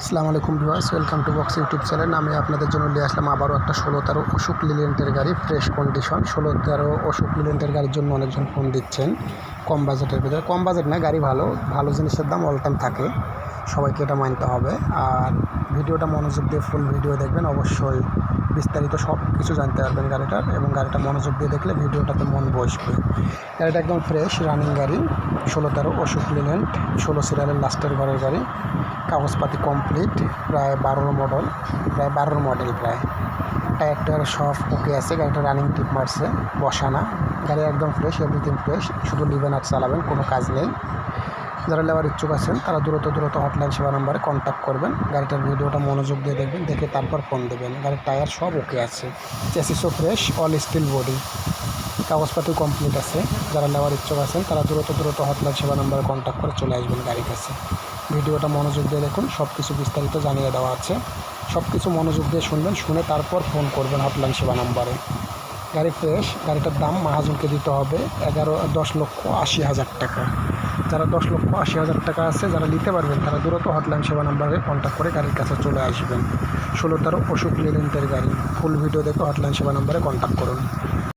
আসসালামু আলাইকুম viewers, welcome to box YouTube channel. আমি আপনাদের জন্য নিয়ে আসলাম আবারও একটা ষোলো তেরো অশোক লিলেন্টের গাড়ি ফ্রেশ কন্ডিশন ষোলো তেরো অশোক লিলেন্টের গাড়ির জন্য অনেকজন ফোন দিচ্ছেন কম বাজেটের ভিতরে। কম বাজেট না গাড়ি ভালো ভালো জিনিসের দাম অল টাইম থাকে। সবাইকে এটা মানতে হবে। আর ভিডিওটা মনোযোগ দিয়ে ফুল ভিডিও দেখবেন। অবশ্যই বিস্তারিত সব কিছু জানতে পারবেন গাড়িটার এবং গাড়িটা মনোযোগ দিয়ে দেখলে ভিডিওটাতে মন বসবে। গাড়িটা একদম ফ্রেশ রানিং গাড়ি, ষোলো তেরো অশোক লিলেন্ট ষোলো সিরিয়ালের লাস্টের ঘরের গাড়ি, কাগজপাতি কমপ্লিট প্রায় বারোর মডেল প্রায় বারোর মডেল প্রায়। টায়ার টায়ার সব ওকে আছে, গাড়িটা রানিং টিপ মারছে বসানা গাড়ি একদম ফ্রেশ এভরিথিং ফ্রেশ শুধু লিভেন আর চালাবেন, কোনো কাজ নেই। যারা নেওয়ার ইচ্ছুক আছেন, তারা দ্রুত দ্রুত হটলাইন সেবা নাম্বারে কন্ট্যাক্ট করবেন। গাড়িটার ভিডিওটা মনোযোগ দিয়ে দেখবেন, দেখে তারপর ফোন দেবেন। গাড়ির টায়ার সব ওকে আছে। চেসিসও ফ্রেশ অল স্টিল বডি কাগজপাতি কমপ্লিট আছে। যারা নেওয়ার ইচ্ছুক আছেন, তারা দ্রুত দ্রুত হটলাইন সেবা নাম্বারে কন্ট্যাক্ট করে চলে আসবেন গাড়ির কাছে। ভিডিওটা মনোযোগ দিয়ে দেখুন সব কিছু বিস্তারিত জানিয়ে দেওয়া আছে। সব কিছু মনোযোগ দিয়ে শুনবেন, শুনে তারপর ফোন করবেন হটলাইন সেবা নাম্বারে গাড়ি ফ্রেশ, গাড়িটার দাম মাহাজনকে দিতে হবে এগারো, দশ লক্ষ আশি হাজার টাকা। যারা দশ লক্ষ আশি হাজার টাকা আছে, যারা নিতে পারবেন, তারা দ্রুত হটলাইন সেবা নাম্বারে কন্ট্যাক্ট করে গাড়ির কাছে চলে আসবেন। ষোলো তেরো অশোক লেলেন্টের গাড়ি। ফুল ভিডিও দেখে হটলাইন সেবা নাম্বারে কন্ট্যাক্ট করুন।